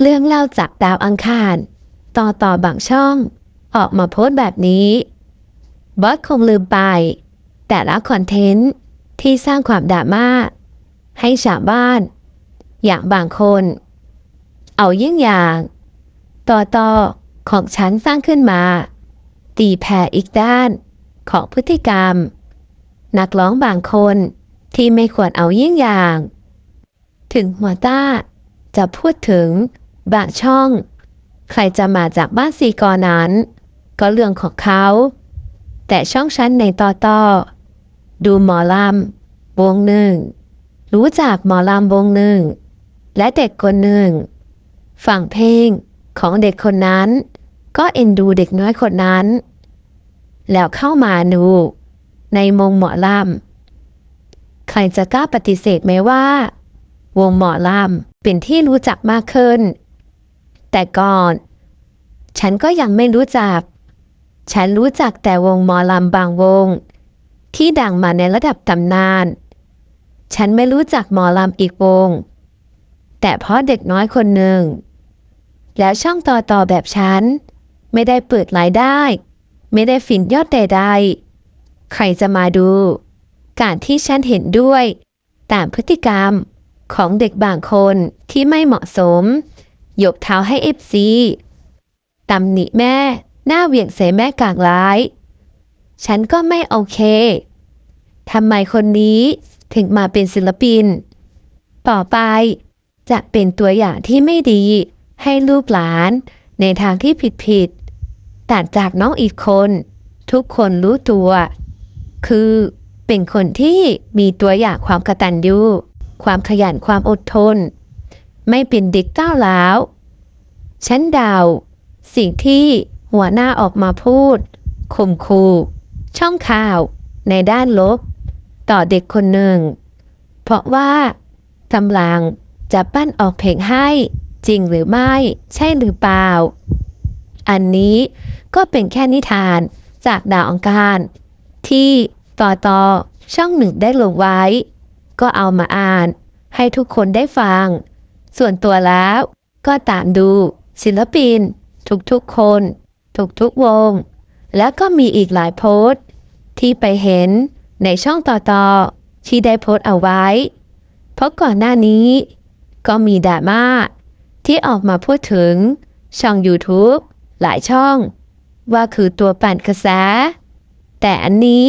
เรื่องเล่าจากดาวอังคาร ต่อต่อบางช่อง ออกมาโพสต์แบบนี้ บอสคงลืมไป แต่ละคอนเทนต์ที่สร้างความดราม่าให้ชาวบ้าน อย่างบางคน เอายิ่งอย่าง ต่อต่อของฉันสร้างขึ้นมา ตีแผ่อีกด้านของพฤติกรรม นักร้องบางคนที่ไม่ควรเอายิ่งอย่าง ถึงหัวต้าจะพูดถึง บางช่อง ใครจะมาจากบ้านซีกอนั้น ก็เรื่องของเขา แต่ช่องฉันในต่อต่อดูหมอลำวงหนึ่ง รู้จักหมอลำวงหนึ่ง และเด็กคนหนึ่ง ฝั่งเพลงของเด็กคนนั้น ก็เอ็นดูเด็กน้อยคนนั้น แล้วเข้ามาดูในมงหมอลำใครจะกล้าปฏิเสธไหมว่า วงหมอลำเป็นที่รู้จักมากขึ้น แต่ก่อน ฉันก็ยังไม่รู้จัก ฉันรู้จักแต่วงมอลำบางวง ที่ดังมาในระดับตำนาน ฉันไม่รู้จักหมอลำอีกวง แต่เพราะเด็กน้อยคนหนึ่ง แล้วช่องต่อต่อแบบฉัน ไม่ได้เปิดรายได้ ไม่ได้ฝินยอดใดๆใครจะมาดู การที่ฉันเห็นด้วย ตามพฤติกรรมของเด็กบางคนที่ไม่เหมาะสม ยกเท้าให้เอฟซีตำหนิแม่ หน้าเหวี่ยงใส่แม่กากร้าย ฉันก็ไม่โอเค ทำไมคนนี้ถึงมาเป็นศิลปิน ต่อไปจะเป็นตัวอย่างที่ไม่ดี ให้ลูกหลานในทางที่ผิดๆต่างจากน้องอีกคน ทุกคนรู้ตัว คือเป็นคนที่มีตัวอย่างความกตัญญูความขยันความอดทน ไม่เป็นเด็กก้าวร้ว ฉันเดาสิ่งที่หัวหน้าออกมาพูดข่มขู่ช่องข่าวในด้านลบ ต่อเด็กคนหนึ่ง เพราะว่ากำลังจะปั้นออกเพลงให้จริงหรือไม่ ใช่หรือเปล่า อันนี้ก็เป็นแค่นิทานจากดาวอังคารที่ต่อต่อช่องหนึ่งได้ลงไว้ ก็เอามาอ่านให้ทุกคนได้ฟัง ส่วนตัวแล้ว ก็ตามดูศิลปิน ทุกๆคน ทุกๆวง แล้วก็มีอีกหลายโพสต์ ที่ไปเห็นในช่องต่อต่อที่ได้โพสต์เอาไว้ เพราะก่อนหน้านี้ ก็มีดราม่าที่ออกมาพูดถึงช่อง YouTube หลายช่อง ว่าคือตัวปั่นกระแส แต่อันนี้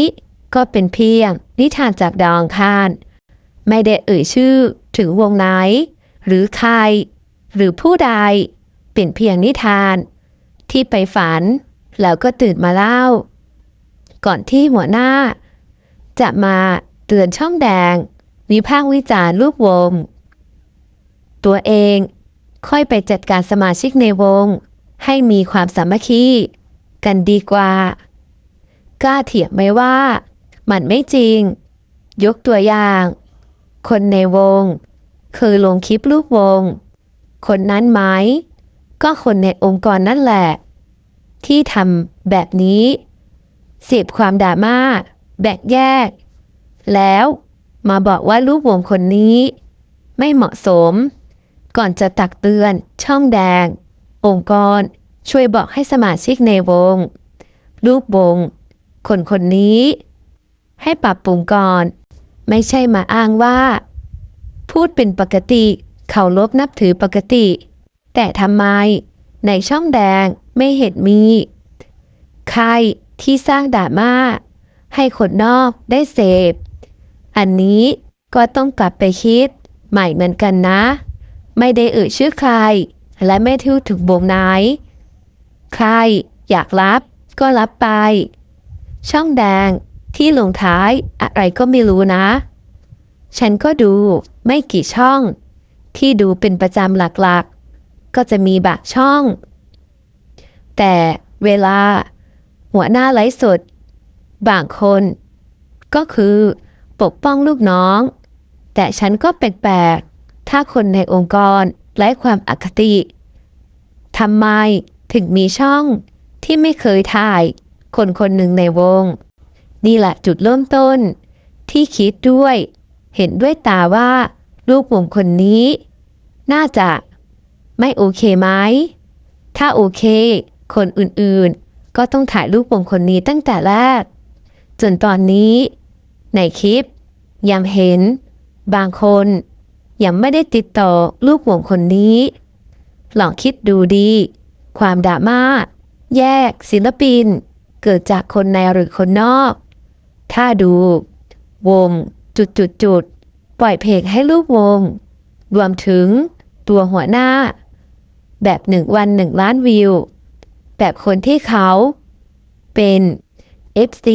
ก็เป็นเพียงนิทานจากดองคารไม่ได้เอ่ยชื่อถึงวงไหน หรือใคร หรือผู้ใดเป็นเพียงนิทาน ที่ไปฝัน แล้วก็ตื่นมาเล่า ก่อนที่หัวหน้า จะมาเตือนช่องแดง วิพากษ์วิจารณ์รูปวง ตัวเองค่อยไปจัดการสมาชิกในวง ให้มีความสามัคคีกันดีกว่า กล้าเถียงไหมว่า มันไม่จริง ยกตัวอย่าง คนในวง คยลงคลิปรูปวง คนนั้นไหม ก็คนในองค์กรนั่นแหละ ที่ทำแบบนี้เสพความดราม่าแบกแยก แล้วมาบอกว่าลูกวงคนนี้ ไม่เหมาะสม ก่อนจะตักเตือน ช่องแดง องค์กรช่วยบอกให้สมาชิกในวงลูกวง คนคนนี้ ให้ปรับปรุงก่อน ไม่ใช่มาอ้างว่า พูดเป็นปกติ เขาลบนับถือปกติ แต่ทำไม ในช่องแดงไม่เห็นมี ใครที่สร้างดราม่า ให้คนนอกได้เสพ อันนี้ก็ต้องกลับไปคิด ใหม่เหมือนกันนะ ไม่ได้เอ่ยชื่อใคร และไม่ทิ้วถึงวงไหน ใครอยากรับก็รับไป ช่องแดงที่ลงท้ายอะไรก็ไม่รู้นะ ฉันก็ดูไม่กี่ช่อง ที่ดูเป็นประจำหลักๆ ก็จะมีบางช่อง แต่เวลาหัวหน้าไลฟ์สดบางคน ก็คือปกป้องลูกน้อง แต่ฉันก็แปลกๆ ถ้าคนในองค์กรไร้ความอคติทำไมถึงมีช่องที่ไม่เคยถ่ายคนคนหนึ่งในวง นี่แหละจุดเริ่มต้น ที่คิดด้วย เห็นด้วยตาว่า ลูกวงคนนี้ น่าจะไม่โอเคไหม ถ้าโอเค คนอื่นๆ ก็ต้องถ่ายรูปวงคนนี้ตั้งแต่แรก จนตอนนี้ ในคลิปยังเห็น บางคนยังไม่ได้ติดต่อลูกวงคนนี้ ลองคิดดูดี ความดราม่าแยกศิลปิน เกิดจากคนในหรือคนนอก ถ้าดู วง จุดจุดจุดๆปล่อยเพลงให้ลูกวง รวมถึงตัวหัวหน้า แบบหนึ่งวันหนึ่งล้านวิว แบบคนที่เขาเป็น FC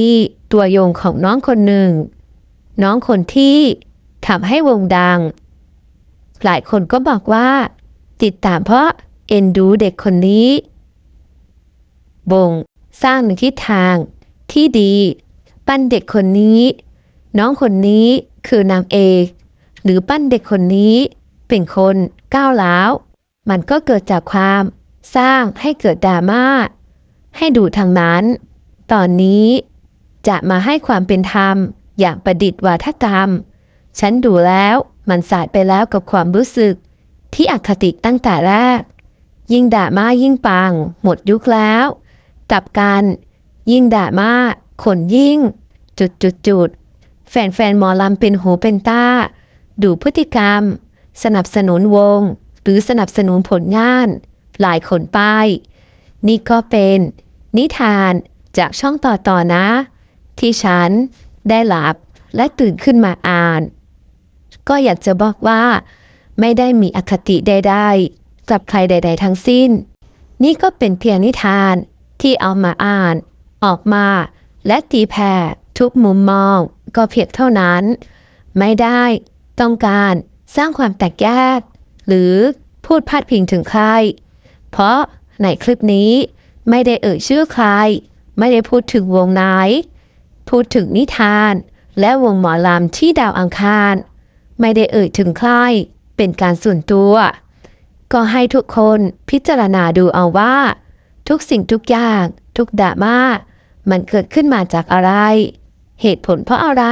ตัวยงของน้องคนหนึ่ง น้องคนที่ทำให้วงดัง หลายคนก็บอกว่า ติดตามเพราะเอ็นดูเด็กคนนี้ บง สร้างในทิศทางที่ดี ปั้นเด็กคนนี้ น้องคนนี้คือนางเอกหรือปั้นเด็กคนนี้เป็นคนก้าวร้าว มันก็เกิดจากความสร้างให้เกิดดราม่าให้ดูทางนั้น ตอนนี้จะมาให้ความเป็นธรรมอย่างประดิษฐ์วาทกรรม ฉันดูแล้วมันสายไปแล้วกับความรู้สึก ที่อคติตั้งแต่แรก ยิ่งด่ามายิ่งปัง หมดยุคแล้วกลับกัน ยิ่งด่ามาคนยิ่ง จุดจุดจุด แฟนๆหมอลำเป็นหูเป็นตาดูพฤติกรรม สนับสนุนวง หรือสนับสนุนผลงาน หลายคนไปนี่ก็เป็น นิทานจากช่องต่อต่อนะ ที่ฉันได้หลับและตื่นขึ้นมาอ่าน ก็อยากจะบอกว่า ไม่ได้มีอคติใดๆกับใครใด ๆ ทั้งสิ้น นี่ก็เป็นเพียงนิทานที่เอามาอ่าน ออกมา และตีแผ่ ทุกมุมมองก็เพียงเท่านั้น ไม่ได้ต้องการสร้างความแตกแยก หรือพูดพาดพิงถึงใคร เพราะในคลิปนี้ไม่ได้เอ่ยชื่อใคร ไม่ได้พูดถึงวงไหน พูดถึงนิทาน และวงหมอลำที่ดาวอังคาร ไม่ได้เอ่ยถึงใคร เป็นการส่วนตัว ก็ให้ทุกคนพิจารณาดูเอาว่า ทุกสิ่งทุกอย่าง ทุกดราม่ามันเกิดขึ้นมาจากอะไร เหตุผลเพราะอะไร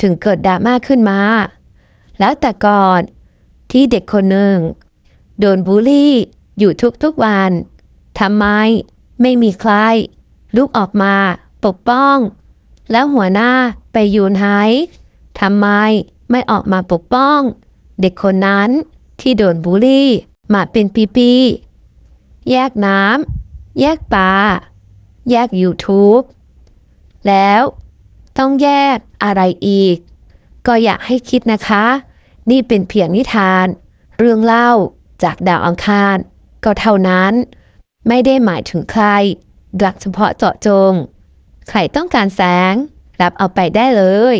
ถึงเกิดดราม่าขึ้นมา แล้วแต่ก่อนที่เด็กคนหนึ่ง โดนบูลลี่ อยู่ทุกๆวันทำไม ไม่มีใครลุกออกมา ปกป้อง แล้วหัวหน้าไปยู่ไหนทำไมไม่ออกมาปกป้อง เด็กคนนั้นที่โดนบูลลี่ มาเป็นปีๆแยกน้ำแยกปลาแยก YouTube แล้ว ต้องแยกอะไรอีก ก็อยากให้คิดนะคะ นี่เป็นเพียงนิทาน เรื่องเล่าจากดาวอังคาร ก็เท่านั้น ไม่ได้หมายถึงใครรักเฉพาะเจาะจง ใครต้องการแสง รับเอาไปได้เลย